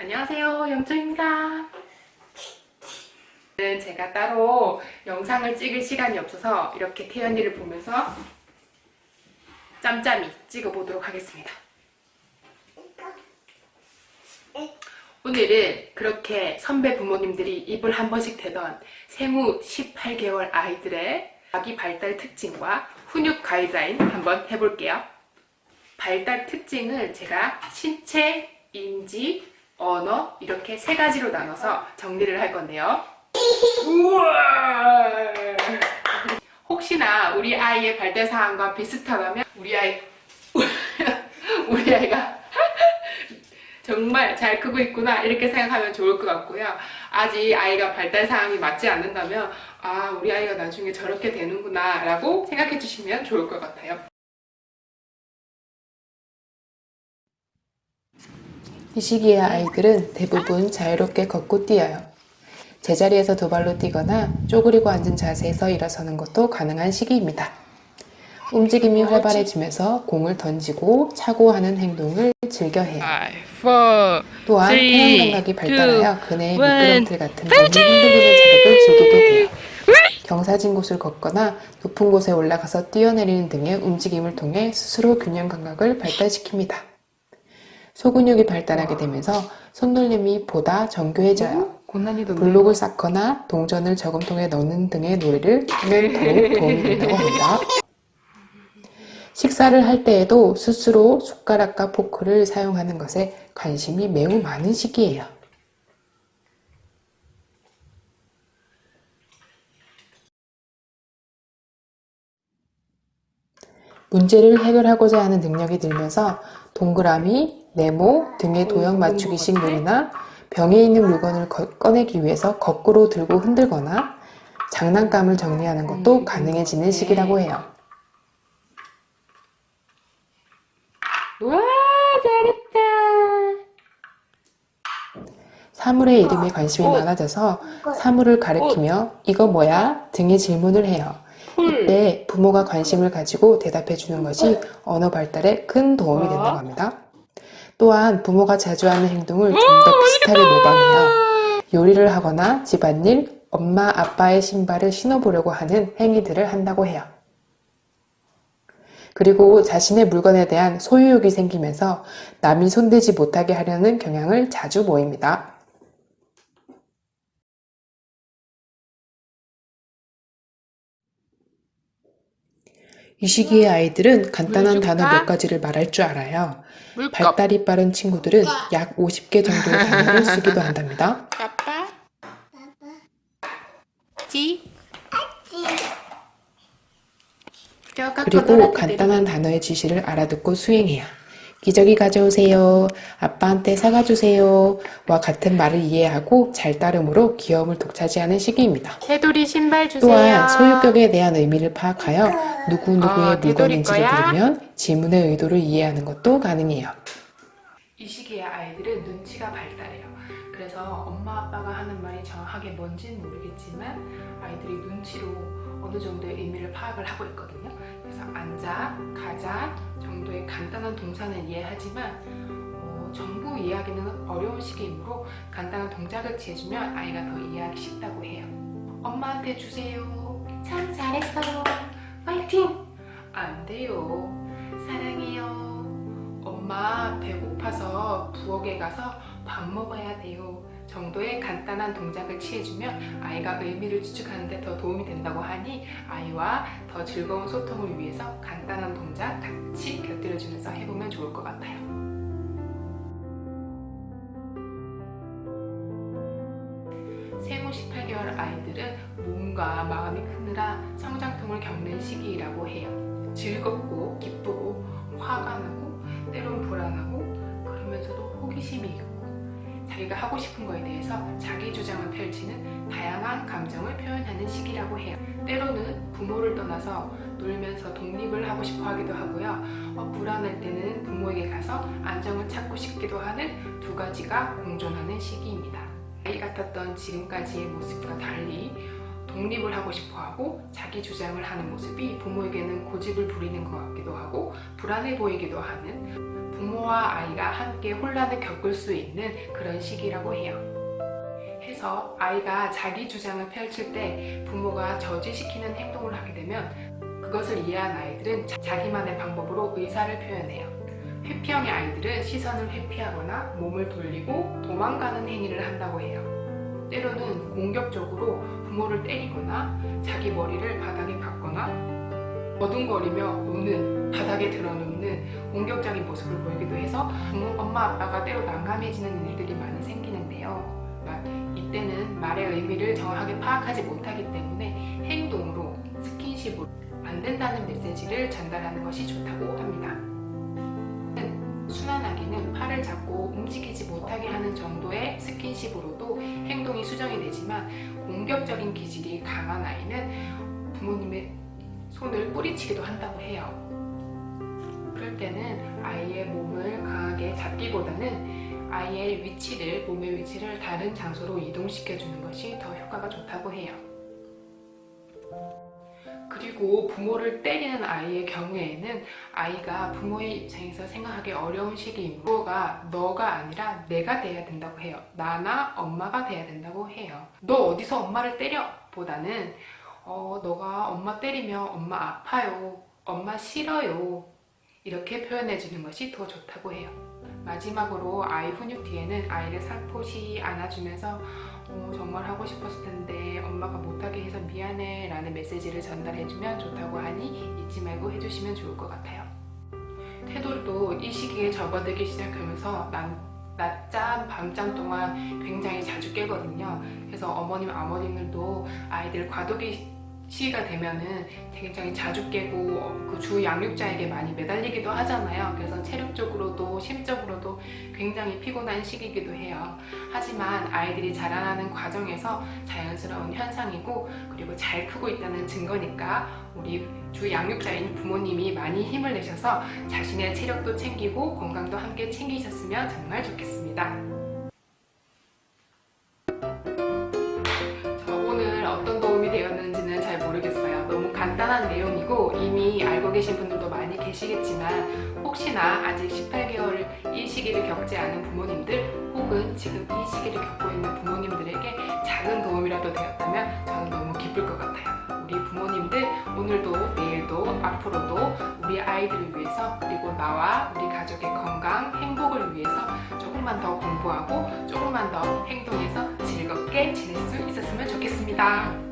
안녕하세요 영정입니다 오늘은 제가 따로 영상을 찍을 시간이 없어서 이렇게 태연이를 보면서 짬짬이 찍어보도록 하겠습니다 오늘은 그렇게 선배 부모님들이 입을 한 번씩 대던 생후 18개월 아이들의 아기 발달 특징과 훈육 가이드라인 한번 해볼게요. 발달 특징을 제가 신체, 인지, 언어 이렇게 세 가지로 나눠서 정리를 할 건데요. 혹시나 우리 아이의 발달 사항과 비슷하다면 우리 아이 우리 아이가 정말 잘 크고 있구나 이렇게 생각하면 좋을 것 같고요. 아직 아이가 발달 사항이 맞지 않는다면 아 우리 아이가 나중에 저렇게 되는구나 라고 생각해 주시면 좋을 것 같아요. 이 시기의 아이들은 대부분 자유롭게 걷고 뛰어요. 제자리에서 두 발로 뛰거나 쪼그리고 앉은 자세에서 일어서는 것도 가능한 시기입니다. 움직임이 활발해지면서 공을 던지고 차고 하는 행동을 즐겨 해요. 5, 또한 태양 감각이 발달하여 그네의 미끄럼틀 같은 몸이 흔들리는 자극을 즐기게 돼요. 경사진 곳을 걷거나 높은 곳에 올라가서 뛰어내리는 등의 움직임을 통해 스스로 균형 감각을 발달시킵니다. 소근육이 발달하게 되면서 손놀림이 보다 정교해져요. 고난이도 블록을 쌓거나 동전을 저금통에 넣는 등의 놀이를 하면 더욱 도움이 된다고 합니다. 식사를 할 때에도 스스로 숟가락과 포크를 사용하는 것에 관심이 매우 많은 시기예요. 문제를 해결하고자 하는 능력이 늘면서 동그라미, 네모 등의 도형 맞추기식 놀이나 병에 있는 물건을 거- 꺼내기 위해서 거꾸로 들고 흔들거나 장난감을 정리하는 것도 가능해지는 시기라고 해요. 와 잘했다. 사물의 이름에 관심이 많아져서 사물을 가리키며 이거 뭐야? 등의 질문을 해요. 이때 부모가 관심을 가지고 대답해 주는 것이 언어 발달에 큰 도움이 된다고 합니다. 또한 부모가 자주 하는 행동을 좀 더 비슷하게 모방해요. 요리를 하거나 집안일, 엄마, 아빠의 신발을 신어보려고 하는 행위들을 한다고 해요. 그리고 자신의 물건에 대한 소유욕이 생기면서 남이 손대지 못하게 하려는 경향을 자주 보입니다. 이 시기의 아이들은 간단한? 단어 몇 가지를 말할 줄 알아요. 물컵. 발달이 빠른 친구들은 약 50개 정도의 단어를 쓰기도 한답니다. 아빠. 지. 그리고 간단한 단어의 지시를 알아듣고 수행해요. 기저귀 가져오세요. 아빠한테 사과 주세요. 와 같은 말을 이해하고 잘 따름으로 귀여움을 독차지하는 시기입니다. 테두리 신발 주세요. 또한 소유격에 대한 의미를 파악하여 누구누구의 아, 되돌릴 물건인지를 거야? 들으면 질문의 의도를 이해하는 것도 가능해요. 이 시기의 아이들은 눈치가 발달해요. 그래서 엄마 아빠가 하는 말이 정확하게 뭔지는 모르겠지만 아이들이 눈치로 어느 정도의 의미를 파악을 하고 있거든요. 그래서 앉아, 가자 정도의 간단한 동사는 이해하지만 어, 전부 이해하기는 어려운 시기이므로 간단한 동작을 취해주면 아이가 더 이해하기 쉽다고 해요. 엄마한테 주세요. 참 잘했어요. 파이팅! 안 돼요. 사랑해요. 엄마 배고파서 부엌에 가서 밥 먹어야 돼요. 정도의 간단한 동작을 취해주면 아이가 의미를 추측하는데 더 도움이 된다고 하니 아이와 더 즐거운 소통을 위해서 간단한 동작 같이 곁들여주면서 해보면 좋을 것 같아요. 생후 18개월 아이들은 몸과 마음이 크느라 성장통을 겪는 시기라고 해요. 즐겁고 기쁘고 화가 나고 때론 불안하고 그러면서도 호기심이 있고 자기가 하고 싶은 거에 대해서 자기 주장을 펼치는 다양한 감정을 표현하는 시기라고 해요. 때로는 부모를 떠나서 놀면서 독립을 하고 싶어 하기도 하고요. 어, 불안할 때는 부모에게 가서 안정을 찾고 싶기도 하는 두 가지가 공존하는 시기입니다. 아이 같았던 지금까지의 모습과 달리 독립을 하고 싶어 하고 자기 주장을 하는 모습이 부모에게는 고집을 부리는 것 같기도 하고 불안해 보이기도 하는 부모와 아이가 함께 혼란을 겪을 수 있는 그런 시기라고 해요. 해서 아이가 자기 주장을 펼칠 때 부모가 저지시키는 행동을 하게 되면 그것을 이해한 아이들은 자- 자기만의 방법으로 의사를 표현해요. 회피형의 아이들은 시선을 회피하거나 몸을 돌리고 도망가는 행위를 한다고 해요. 때로는 공격적으로 부모를 때리거나 자기 머리를 바닥에 박거나 버둥거리며 우는 바닥에 드러눕는 공격적인 모습을 보이기도 해서 부모, 엄마 아빠가 때로 난감해지는 일들이 많이 생기는데요. 막 이때는 말의 의미를 정확하게 파악하지 못하기 때문에 행동으로 스킨십으로 안 된다는 메시지를 전달하는 것이 좋다고 합니다. 순환하기는 팔을 잡고 움직이지 못하게 하는 정도의 스킨십으로도 행동이 수정이 되지만 공격적인 기질이 강한 아이는 부모님의 손을 뿌리치기도 한다고 해요. 그럴 때는 아이의 몸을 강하게 잡기보다는 아이의 위치를, 몸의 위치를 다른 장소로 이동시켜주는 것이 더 효과가 좋다고 해요. 그리고 부모를 때리는 아이의 경우에는 아이가 부모의 입장에서 생각하기 어려운 시기이므로 부모가 너가 아니라 내가 돼야 된다고 해요. 나나 엄마가 돼야 된다고 해요. 너 어디서 엄마를 때려? 보다는 어, 너가 엄마 때리면 엄마 아파요. 엄마 싫어요. 이렇게 표현해 주는 것이 더 좋다고 해요. 마지막으로 아이 훈육 뒤에는 아이를 살포시 안아주면서 어, 정말 하고 싶었을 텐데 엄마가 못하게 해서 미안해 라는 메시지를 전달해주면 좋다고 하니 잊지 말고 해주시면 좋을 것 같아요. 태돌도 이 시기에 접어들기 시작하면서 난 낮잠, 밤잠 동안 굉장히 자주 깨거든요. 그래서 어머님, 아버님들도 아이들 과도기 시기가 되면은 굉장히 자주 깨고 그 주 양육자에게 많이 매달리기도 하잖아요. 그래서 체력적으로도 심적으로도 굉장히 피곤한 시기이기도 해요. 하지만 아이들이 자라나는 과정에서 자연스러운 현상이고 그리고 잘 크고 있다는 증거니까 우리 주 양육자인 부모님이 많이 힘을 내셔서 자신의 체력도 챙기고 건강도 함께 챙기셨으면 정말 좋겠습니다. 계신 분들도 많이 계시겠지만 혹시나 아직 18개월 이 시기를 겪지 않은 부모님들 혹은 지금 이 시기를 겪고 있는 부모님들에게 작은 도움이라도 되었다면 저는 너무 기쁠 것 같아요. 우리 부모님들 오늘도 내일도 앞으로도 우리 아이들을 위해서 그리고 나와 우리 가족의 건강, 행복을 위해서 조금만 더 공부하고 조금만 더 행동해서 즐겁게 지낼 수 있었으면 좋겠습니다.